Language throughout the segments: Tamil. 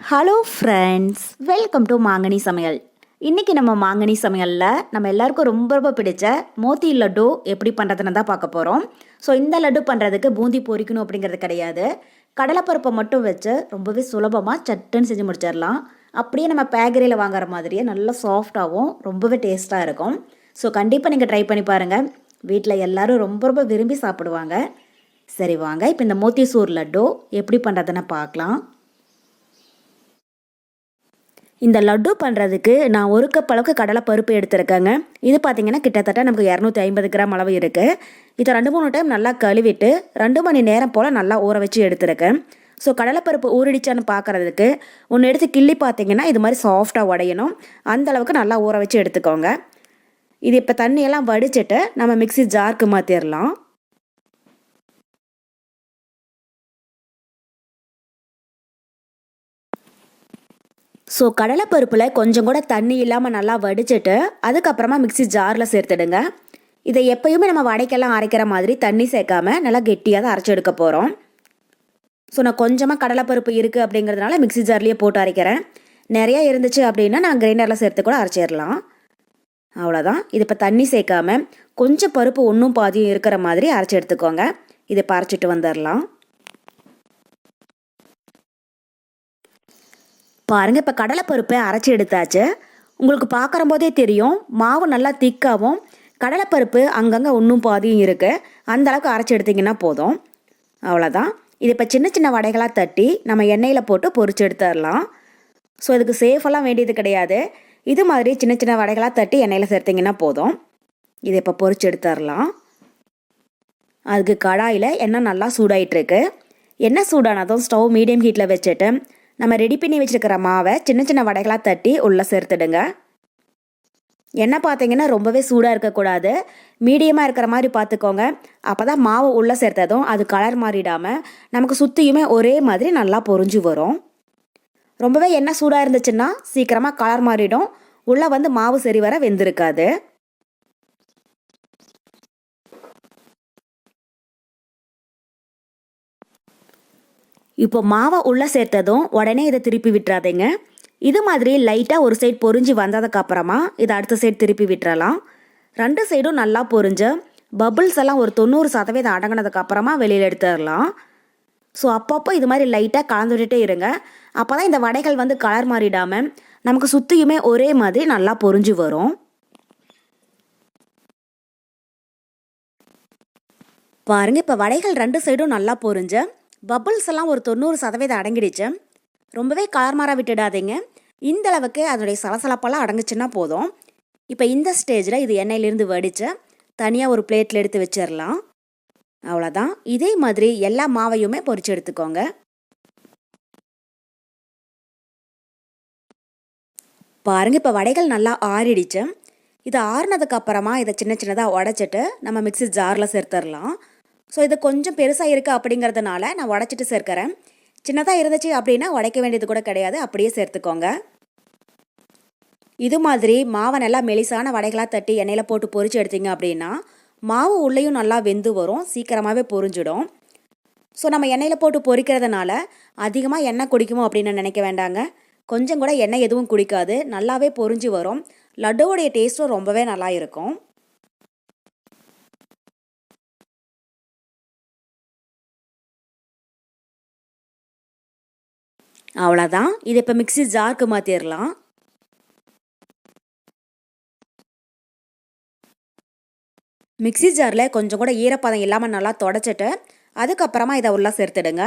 ஹலோ ஃப்ரெண்ட்ஸ் வெல்கம் டு மாங்கனி சமையல் இன்றைக்கி நம்ம மாங்கனி சமையலில் நம்ம எல்லாருக்கும் ரொம்ப ரொம்ப பிடிச்ச மோத்தி லட்டு எப்படி பண்ணுறதுன்னு தான் பார்க்க போகிறோம் ஸோ இந்த லட்டு பண்ணுறதுக்கு பூந்தி பொரிக்கணும் அப்படிங்கிறது கிடையாது. கடலைப்பருப்பை மட்டும் வச்சு ரொம்பவே சுலபமாக சட்டுன்னு செஞ்சு முடிச்சிடலாம். அப்படியே நம்ம பேக்கரியில் வாங்குற மாதிரியே நல்லா சாஃப்டாகவும் ரொம்பவே டேஸ்ட்டாக இருக்கும். ஸோ கண்டிப்பாக நீங்கள் ட்ரை பண்ணி பாருங்கள் வீட்டில் எல்லாரும் ரொம்ப ரொம்ப விரும்பி சாப்பிடுவாங்க. சரி வாங்க. இப்போ இந்த மோத்திசூர் லட்டு எப்படி பண்ணுறதுன்னு பார்க்கலாம். இந்த லட்டு பண்ணுறதுக்கு நான் ஒரு கப் அளவுக்கு கடலை பருப்பு எடுத்துருக்கேங்க. இது பார்த்திங்கன்னா கிட்டத்தட்ட நமக்கு இரநூத்தி ஐம்பது கிராம் அளவு இருக்குது இதை ரெண்டு மூணு டைம் நல்லா கழுவிட்டு ரெண்டு மணி நேரம் போல் நல்லா ஊற வச்சு எடுத்துருக்கேன். ஸோ கடலைப்பருப்பு ஊறிடிச்சான்னு பார்க்குறதுக்கு ஒன்று எடுத்து கிள்ளி பார்த்தீங்கன்னா இது மாதிரி சாஃப்டாக உடையணும். அந்த அளவுக்கு நல்லா ஊற வச்சு எடுத்துக்கோங்க. இது இப்போ தண்ணியெல்லாம் வடிச்சிட்டு நம்ம மிக்ஸி ஜார்க்கு மாற்றிடலாம் ஸோ கடலைப்பருப்பில் கொஞ்சம் கூட தண்ணி இல்லாமல் நல்லா வடிச்சிட்டு அதுக்கப்புறமா மிக்ஸி ஜாரில் சேர்த்துடுங்க. இதை எப்பயுமே நம்ம வடைக்கெல்லாம் அரைக்கிற மாதிரி தண்ணி சேர்க்காம நல்லா கெட்டியாக தான் அரைச்சி எடுக்க போகிறோம் ஸோ நான் கொஞ்சமாக கடலைப்பருப்பு இருக்குது அப்படிங்கிறதுனால மிக்ஸி ஜார்லேயே போட்டு அரைக்கிறேன். நிறையா இருந்துச்சு அப்படின்னா நான் கிரைண்டரில் சேர்த்து கூட அரைச்சிடலாம். அவ்வளோதான் இது இப்போ தண்ணி சேர்க்காம கொஞ்சம் பருப்பு ஒன்றும் பாதியும் இருக்கிற மாதிரி அரைச்சி எடுத்துக்கோங்க. இதை பறைச்சிட்டு வந்துடலாம். பாருங்கள் இப்போ கடலைப்பருப்பை அரைச்சி எடுத்தாச்சு. உங்களுக்கு பார்க்குற போதே தெரியும் மாவு நல்லா திக்காகவும் கடலைப்பருப்பு அங்கங்கே ஒன்றும் பாதியும் இருக்குது அந்த அளவுக்கு அரைச்சி எடுத்திங்கன்னா போதும். அவ்வளோதான் இது இப்போ சின்ன சின்ன வடைகளாக தட்டி நம்ம எண்ணெயில் போட்டு பொரிச்சு எடுத்துடலாம். ஸோ இதுக்கு சேஃபெல்லாம் வேண்டியது கிடையாது. இது மாதிரி சின்ன சின்ன வடைகளாக தட்டி எண்ணெயில் சேர்த்திங்கன்னா போதும். இதை இப்போ பொறிச்சு எடுத்துடலாம். அதுக்கு கடாயில் எண்ணெய் நல்லா சூடாயிட்ருக்கு எண்ணெய் சூடானதும் ஸ்டவ் மீடியம் ஹீட்டில் வச்சுட்டு நம்ம ரெடி பண்ணி வச்சுருக்கிற மாவை சின்ன சின்ன வடைகளாக தட்டி உள்ளே சேர்த்துடுங்க. எண்ணெய் பார்த்தீங்கன்னா ரொம்பவே சூடாக இருக்கக்கூடாது. மீடியமாக இருக்கிற மாதிரி பார்த்துக்கோங்க. அப்போ தான் மாவு உள்ளே சேர்த்ததும் அது கலர் மாறிடாமல் நமக்கு சுற்றியுமே ஒரே மாதிரி நல்லா பொறிஞ்சு வரும். ரொம்பவே எண்ணெய் சூடாக இருந்துச்சுன்னா சீக்கிரமாக கலர் மாறிடும். உள்ளே வந்து மாவு சரி வர வெந்திருக்காது. இப்போ மாவை உள்ளே சேர்த்ததும் உடனே இதை திருப்பி விட்டுறாதீங்க. இது மாதிரி லைட்டாக ஒரு சைடு பொறிஞ்சு வந்ததுக்கப்புறமா இதை அடுத்த சைடு திருப்பி விட்டுறலாம். ரெண்டு சைடும் நல்லா பொறிஞ்சு பபுள்ஸ் எல்லாம் ஒரு தொண்ணூறு சதவீதம் அடங்கினதுக்கு அப்புறமா வெளியில் எடுத்துடலாம். ஸோ அப்பப்போ இது மாதிரி லைட்டாக கலந்து விட்டுட்டே இருங்க. அப்போ தான் இந்த வடைகள் வந்து கலர் மாறிடாமல் நமக்கு சுற்றியுமே ஒரே மாதிரி நல்லா பொறிஞ்சு வரும். பாருங்கள் இப்போ வடைகள் ரெண்டு சைடும் நல்லா பொறிஞ்சு பபுள்ஸ் எல்லாம் ஒரு தொண்ணூறு சதவீதம் அடங்கிடுச்சு. ரொம்பவே கலர் மாற விட்டுடாதீங்க. இந்த அளவுக்கு அதனுடைய சலசலப்பெல்லாம் அடங்குச்சுன்னா போதும். இப்போ இந்த ஸ்டேஜில் இது எண்ணெயிலேருந்து வடித்து தனியாக ஒரு பிளேட்டில் எடுத்து வச்சிடலாம் அவ்வளோதான் இதே மாதிரி எல்லா மாவையுமே பொறிச்சு எடுத்துக்கோங்க. பாருங்கள் இப்போ வடைகள் நல்லா ஆறிடுச்சு. இது ஆறினதுக்கப்புறமா இதை சின்ன சின்னதாக உடச்சிட்டு நம்ம மிக்ஸி ஜாரில் சேர்த்துடலாம் ஸோ இது கொஞ்சம் பெருசாக இருக்குது அப்படிங்கிறதுனால நான் உடச்சிட்டு சேர்க்குறேன். சின்னதாக இருந்துச்சு அப்படின்னா உடைக்க வேண்டியது கூட கிடையாது. அப்படியே சேர்த்துக்கோங்க. இது மாதிரி மாவை நல்லா மெலிசான வடைகளாக தட்டி எண்ணெயில் போட்டு பொரிச்சு எடுத்தீங்க அப்படின்னா மாவு உள்ளேயும் நல்லா வெந்து வரும். சீக்கிரமாகவே பொரிஞ்சிடும். ஸோ நம்ம எண்ணெயில் போட்டு பொரிக்கிறதுனால அதிகமாக எண்ணெய் குடிக்குமோ அப்படின்னு நினைக்க வேண்டாங்க. கொஞ்சம் கூட எண்ணெய் எதுவும் குடிக்காது. நல்லாவே பொரிஞ்சு வரும். லட்டுவோடைய டேஸ்ட்டும் ரொம்பவே நல்லா இருக்கும். அவ்வளோதான் இது இப்போ மிக்ஸி ஜாருக்கு மாற்றிடலாம் மிக்ஸி ஜாரில் கொஞ்சம் கூட ஈரப்பதம் இல்லாமல் நல்லா தொடச்சிட்டு அதுக்கப்புறமா இதை உள்ளே சேர்த்துடுங்க.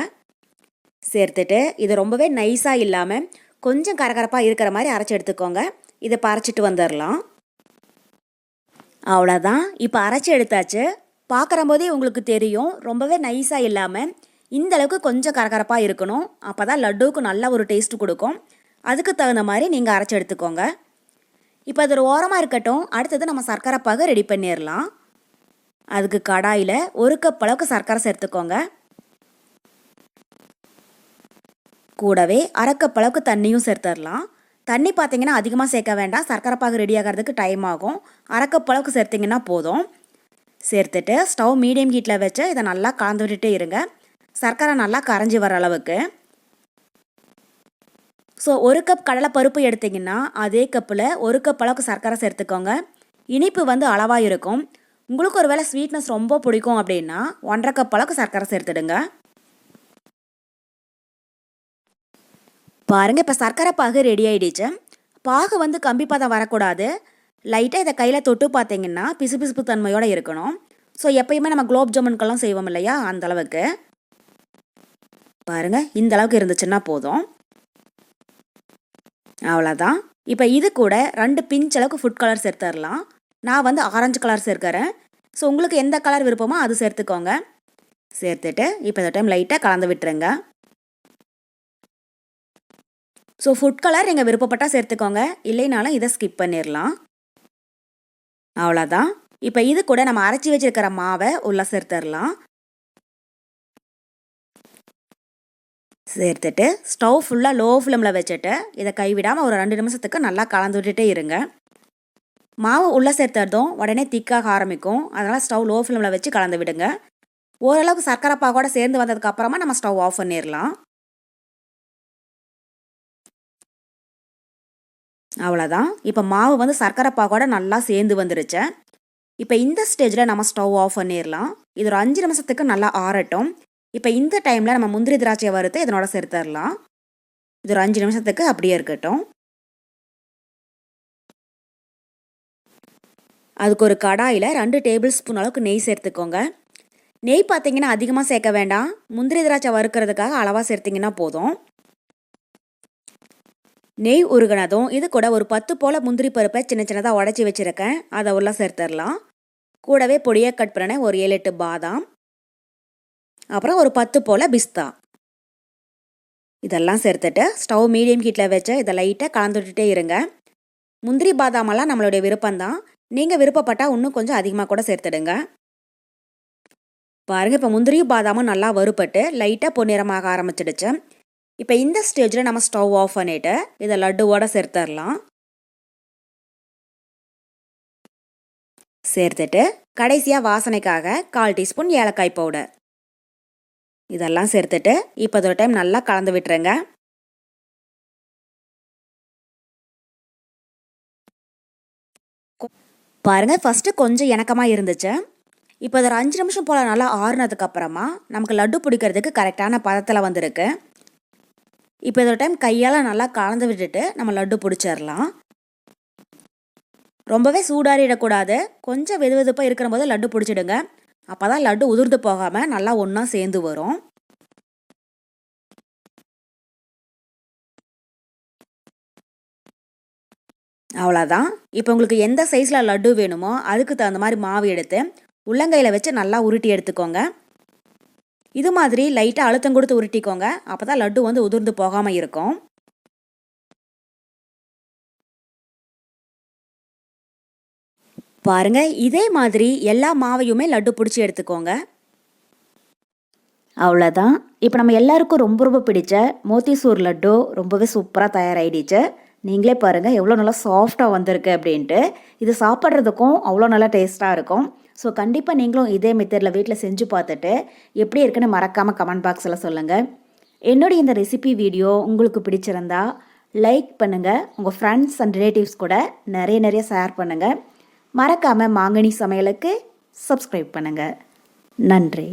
சேர்த்துட்டு இது ரொம்பவே நைஸாக இல்லாமல் கொஞ்சம் கரகரப்பாக இருக்கிற மாதிரி அரைச்சி எடுத்துக்கோங்க. இதை பறைச்சிட்டு வந்துடலாம் அவ்வளோதான் இப்போ அரைச்சி எடுத்தாச்சு. பார்க்குற போதே உங்களுக்கு தெரியும். ரொம்பவே நைஸாக இல்லாமல் இந்த அளவுக்கு கொஞ்சம் கரகரப்பாக இருக்கணும். அப்போ தான் லட்டுவுக்கு நல்ல ஒரு டேஸ்ட் கொடுக்கும். அதுக்கு தகுந்த மாதிரி நீங்கள் அரைச்சி எடுத்துக்கோங்க. இப்போ அது ஒரு ஓரமாக இருக்கட்டும். அடுத்தது நம்ம சர்க்கரை பாகு ரெடி பண்ணிடலாம் அதுக்கு கடாயில் ஒரு கப் அளவுக்கு சர்க்கரை சேர்த்துக்கோங்க. கூடவே அரைக்கப் அளவுக்கு தண்ணியும் சேர்த்துடலாம் தண்ணி பார்த்தீங்கன்னா அதிகமாக சேர்க்க வேண்டாம். சர்க்கரை பாகு ரெடி ஆகிறதுக்கு டைம் ஆகும். அரைக்கப் அளவுக்கு சேர்த்திங்கன்னா போதும். சேர்த்துட்டு ஸ்டவ் மீடியம் ஹீட்டில் வச்சு இதை நல்லா கலந்து விட்டுட்டே இருங்க. சர்க்கரை நல்லா கரைஞ்சி வர அளவுக்கு. ஸோ ஒரு கப் கடலைப்பருப்பு எடுத்தீங்கன்னா அதே கப்பில் ஒரு கப் அளவுக்கு சர்க்கரை சேர்த்துக்கோங்க. இனிப்பு வந்து அளவாக இருக்கும். உங்களுக்கு ஒரு வேளை ஸ்வீட்னஸ் ரொம்ப பிடிக்கும் அப்படின்னா ஒன்றரை கப் அளவுக்கு சர்க்கரை சேர்த்துடுங்க. பாருங்கள் இப்போ சர்க்கரை பாகு ரெடி ஆகிடுச்சு பாகு வந்து கம்பி பதம் வரக்கூடாது. லைட்டாக இதை கையில் தொட்டு பார்த்தீங்கன்னா பிசுபிசுப்பு தன்மையோடு இருக்கணும். ஸோ எப்பயுமே நம்ம குலோப் ஜாமுன்கெல்லாம் செய்வோம் இல்லையா அந்தளவுக்கு பாருங்கள் இந்த அளவுக்கு இருந்துச்சுன்னா போதும். அவ்வளோதான் இப்போ இது கூட ரெண்டு பிஞ்ச் அளவுக்கு ஃபுட் கலர் சேர்த்துடலாம் நான் வந்து ஆரஞ்சு கலர் சேர்க்கிறேன். ஸோ உங்களுக்கு எந்த கலர் விருப்பமோ அது சேர்த்துக்கோங்க. சேர்த்துட்டு இப்போ இந்த டைம் லைட்டாக கலந்து விட்டுருங்க. ஸோ ஃபுட் கலர் நீங்கள் விருப்பப்பட்டால் சேர்த்துக்கோங்க. இல்லைனாலும் இதை ஸ்கிப் பண்ணிடலாம் அவ்வளோதான் இப்போ இது கூட நம்ம அரைச்சி வச்சிருக்கிற மாவை உள்ள சேர்த்துடலாம் சேர்த்துட்டு ஸ்டவ் ஃபுல்லாக லோ ஃப்ளேமில் வச்சுட்டு இதை கைவிடாமல் ஒரு ரெண்டு நிமிஷத்துக்கு நல்லா கலந்து விட்டுட்டே இருங்க. மாவு உள்ளே சேர்த்ததும் உடனே திக்காக ஆரம்பிக்கும். அதனால் ஸ்டவ் லோ ஃப்ளேமில் வச்சு கலந்து விடுங்க ஓரளவுக்கு சர்க்கரை பாகோட சேர்ந்து வந்ததுக்கு அப்புறமா நம்ம ஸ்டவ் ஆஃப் பண்ணிடலாம் அவ்வளோதான் இப்போ மாவு வந்து சர்க்கரை பாகோட நல்லா சேர்ந்து வந்துருச்சு. இப்போ இந்த ஸ்டேஜில் நம்ம ஸ்டவ் ஆஃப் பண்ணிடலாம் இது ஒரு அஞ்சு நிமிஷத்துக்கு நல்லா ஆறட்டும். இப்போ இந்த டைமில் நம்ம முந்திரி திராட்சையை வறுத்து இதனோட சேர்த்துடலாம் இது ஒரு அஞ்சு நிமிஷத்துக்கு அப்படியே இருக்கட்டும். அதுக்கு ஒரு கடாயில் ரெண்டு டேபிள் ஸ்பூன் அளவுக்கு நெய் சேர்த்துக்கோங்க. நெய் பார்த்தீங்கன்னா அதிகமாக சேர்க்க வேண்டாம். முந்திரி திராட்சை வறுக்கிறதுக்காக அளவாக சேர்த்திங்கன்னா போதும். நெய் உருகினதும் இது கூட ஒரு பத்து போல் முந்திரி பருப்பை சின்ன சின்னதாக உடச்சி வச்சுருக்கேன். அதை உள்ள சேர்த்துடலாம் கூடவே பொடியாக கட் பண்ண ஒரு ஏழு எட்டு பாதாம். அப்புறம் ஒரு பத்து போல் பிஸ்தா. இதெல்லாம் சேர்த்துட்டு ஸ்டவ் மீடியம் ஹீட்டில் வச்சு இதை லைட்டாக கலந்துட்டுட்டே இருங்க. முந்திரி பாதாமெல்லாம் நம்மளுடைய விருப்பம்தான். நீங்கள் விருப்பப்பட்டால் இன்னும் கொஞ்சம் அதிகமாக கூட சேர்த்துடுங்க. பாருங்கள் இப்போ முந்திரியும் பாதாமும் நல்லா வறுப்பட்டு லைட்டாக பொன்னிறமாக ஆரம்பிச்சிடுச்சு. இப்போ இந்த ஸ்டேஜில் நம்ம ஸ்டவ் ஆஃப் பண்ணிவிட்டு இதை லட்டுவோட சேர்த்துடலாம் சேர்த்துட்டு கடைசியாக வாசனைக்காக கால் டீஸ்பூன் ஏலக்காய் பவுடர். இதெல்லாம் சேர்த்துட்டு இப்போ ஒரு டைம் நல்லா கலந்து விட்டுருங்க. பாருங்க ஃபஸ்ட்டு கொஞ்சம் இணக்கமாக இருந்துச்சு. இப்போ ஒரு அஞ்சு நிமிஷம் போல் நல்லா ஆறுனதுக்கப்புறமா நமக்கு லட்டு பிடிக்கிறதுக்கு கரெக்டான பதத்தில் வந்திருக்கு. இப்போ இதோட டைம் கையால் நல்லா கலந்து விட்டுட்டு நம்ம லட்டு பிடிச்சிடலாம். ரொம்பவே சூடாறிடக்கூடாது. கொஞ்சம் வெது வெதுப்பாக இருக்கிற போது லட்டு பிடிச்சிடுங்க. அப்போ தான் லட்டு உதிர்ந்து போகாமல் நல்லா ஒன்றா சேர்ந்து வரும். அவ்வளோதான் இப்போ உங்களுக்கு எந்த சைஸில் லட்டு வேணுமோ அதுக்கு தகுந்த மாதிரி மாவு எடுத்து உள்ளங்கையில் வச்சு நல்லா உருட்டி எடுத்துக்கோங்க. இது மாதிரி லைட்டாக அழுத்தம் கொடுத்து உருட்டிக்கோங்க. அப்போ தான் லட்டு வந்து உதிர்ந்து போகாமல் இருக்கும். பாருங்க இதே மாதிரி எல்லா மாவையுமே லட்டு பிடிச்சி எடுத்துக்கோங்க. அவ்வளோதான் இப்போ நம்ம எல்லாருக்கும் ரொம்ப ரொம்ப பிடிச்ச மோத்திசூர் லட்டு ரொம்பவே சூப்பராக தயாராகிடுச்சு நீங்களே பாருங்கள் எவ்வளோ நல்லா சாஃப்டாக வந்திருக்கு அப்படின்ட்டு. இது சாப்பிட்றதுக்கும் அவ்வளோ நல்லா டேஸ்ட்டாக இருக்கும். ஸோ கண்டிப்பாக நீங்களும் இதே மெத்தடில் வீட்டில் செஞ்சு பார்த்துட்டு எப்படி இருக்குன்னு மறக்காமல் கமெண்ட் பாக்ஸில் சொல்லுங்கள் என்னுடைய இந்த ரெசிபி வீடியோ உங்களுக்கு பிடிச்சிருந்தா லைக் பண்ணுங்கள் உங்கள் ஃப்ரெண்ட்ஸ் அண்ட் ரிலேட்டிவ்ஸ் கூட நிறைய நிறைய ஷேர் பண்ணுங்கள் மறக்காமல் மாங்கனி சமையலுக்கு சப்ஸ்கிரைப் பண்ணுங்கள் நன்றி.